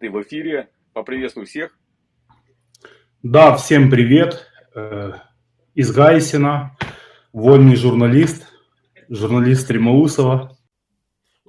Ты в эфире. Поприветствую всех. Да, всем привет. Э, Из Гайсина, вольный журналист, журналист Стримаусова.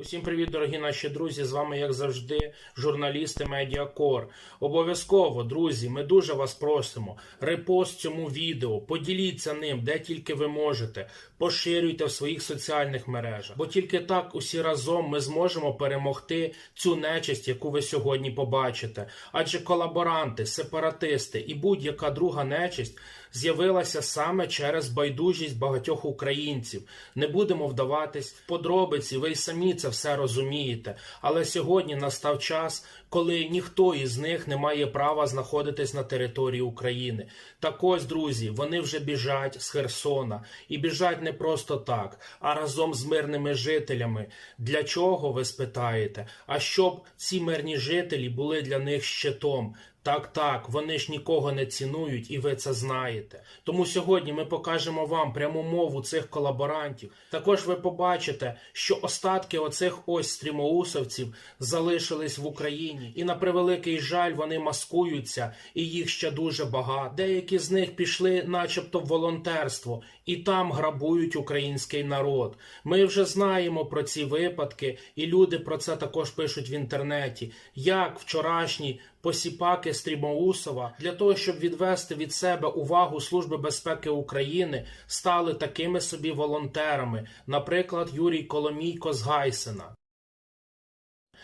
Усім привіт, дорогі наші друзі! З вами, як завжди, журналісти Медіакор. Обов'язково, друзі, ми дуже вас просимо. Репост цьому відео, поділіться ним, де тільки ви можете. Поширюйте в своїх соціальних мережах. Бо тільки так усі разом ми зможемо перемогти цю нечисть, яку ви сьогодні побачите. Адже колаборанти, сепаратисти і будь-яка друга нечисть з'явилася саме через байдужість багатьох українців. Не будемо вдаватись в подробиці, ви й самі це все розумієте. Але сьогодні настав час, коли ніхто із них не має права знаходитись на території України. Так ось, друзі, вони вже біжать з Херсона і біжать не просто так, а разом з мирними жителями. Для чого ви спитаєте? А щоб ці мирні жителі були для них щитом. Так, так, вони ж нікого не цінують, і ви це знаєте. Тому сьогодні ми покажемо вам пряму мову цих колаборантів. Також ви побачите, що остатки оцих ось стрімоусовців залишились в Україні, і на превеликий жаль вони маскуються, і їх ще дуже багато. Деякі з них пішли, начебто, в волонтерство, і там грабують український народ. Ми вже знаємо про ці випадки, і люди про це також пишуть в інтернеті. Як вчорашній посіпаки Стрімоусова для того, щоб відвести від себе увагу Служби безпеки України, стали такими собі волонтерами, наприклад, Юрій Коломійко з Гайсена.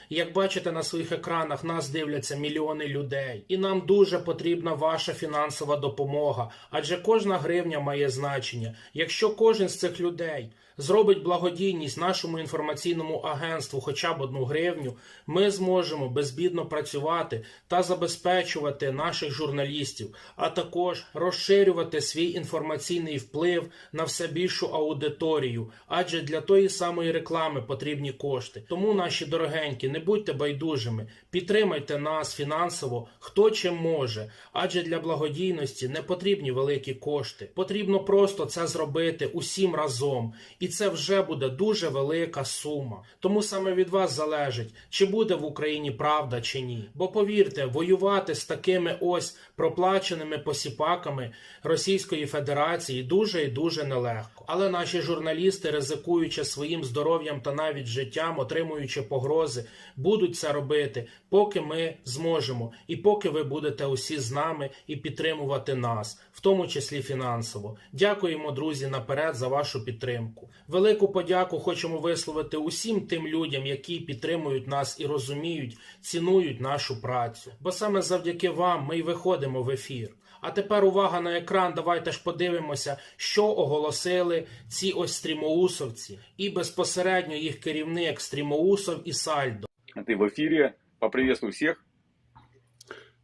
Як бачите на своїх екранах, нас дивляться мільйони людей, і нам дуже потрібна ваша фінансова допомога, адже кожна гривня має значення. Якщо кожен з цих людей зробить благодійність нашому інформаційному агентству хоча б одну гривню, ми зможемо безбідно працювати та забезпечувати наших журналістів, а також розширювати свій інформаційний вплив на все більшу аудиторію, адже для тої самої реклами потрібні кошти. Тому, наші дорогенькі, не будьте байдужими, підтримайте нас фінансово, хто чим може, адже для благодійності не потрібні великі кошти. Потрібно просто це зробити усім разом, і це вже буде дуже велика сума. Тому саме від вас залежить, чи буде в Україні правда чи ні. Бо повірте, воювати з такими ось проплаченими посіпаками Російської Федерації дуже і дуже нелегко. Але наші журналісти, ризикуючи своїм здоров'ям та навіть життям, отримуючи погрози, будуть це робити, поки ми зможемо, і поки ви будете усі з нами і підтримувати нас, в тому числі фінансово. Дякуємо, друзі, наперед за вашу підтримку. Велику подяку хочемо висловити усім тим людям, які підтримують нас і розуміють, цінують нашу працю. Бо саме завдяки вам ми й виходимо в ефір. А тепер увага на екран. Давайте ж подивимося, що оголосили ці ось стрімоусовці, і безпосередньо їх керівник стрімоусов і Сальдо. Ты в эфире. Поприветствую всех.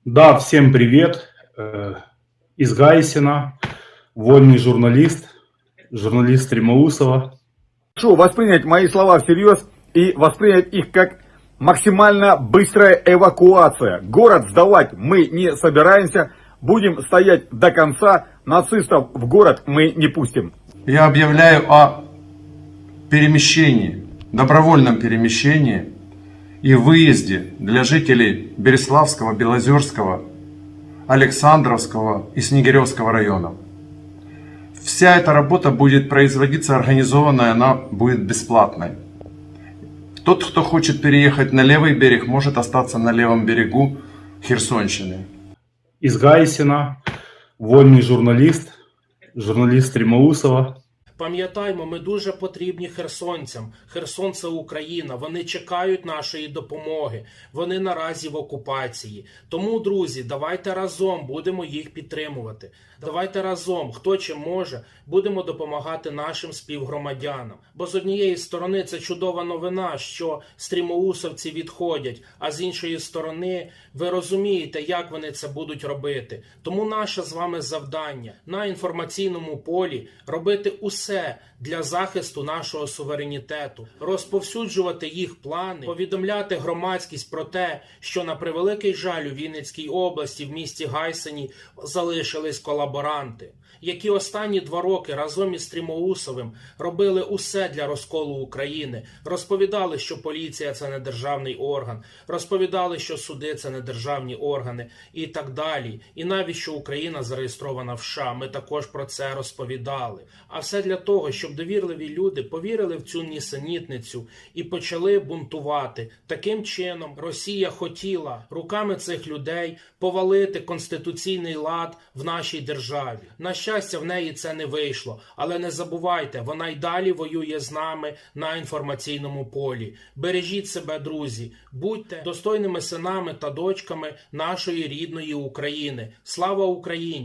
Да, всем привет. Э, Из Гайсина, вольный журналист, журналист Стримаусова. Прошу воспринять мои слова всерьез и воспринять их как максимально быстрая эвакуация. Город сдавать мы не собираемся. Будем стоять до конца. Нацистов в город мы не пустим. Я объявляю о перемещении, добровольном перемещении и выезде для жителей Береславского, Белозерского, Александровского и Снегиревского районов. Вся эта работа будет производиться организованно, она будет бесплатной. Тот, кто хочет переехать на левый берег, может остаться на левом берегу Херсонщины. Из Гайсина, вольный журналист, журналист Стримаусова. Пам'ятаймо, ми дуже потрібні херсонцям. Херсон це Україна. Вони чекають нашої допомоги. Вони наразі в окупації. Тому, друзі, давайте разом будемо їх підтримувати. Давайте разом, хто чим може, будемо допомагати нашим співгромадянам. Бо з однієї сторони це чудова новина, що стрімоусовці відходять, а з іншої сторони, ви розумієте, як вони це будуть робити. Тому наше з вами завдання на інформаційному полі робити усе для захисту нашого суверенітету, розповсюджувати їх плани, повідомляти громадськість про те, що на превеликий жаль у Вінницькій області в місті Гайсені залишились колаборанти. Які останні два роки разом із Стрімоусовим робили усе для розколу України, розповідали, що поліція це не державний орган, розповідали, що суди це не державні органи і так далі. І навіть що Україна зареєстрована в США, ми також про це розповідали. А все для того, щоб довірливі люди повірили в цю нісенітницю і почали бунтувати. Таким чином, Росія хотіла руками цих людей повалити конституційний лад в нашій державі. На щастя, в неї це не вийшло. Але не забувайте, вона й далі воює з нами на інформаційному полі. Бережіть себе, друзі, будьте достойними синами та дочками нашої рідної України. Слава Україні!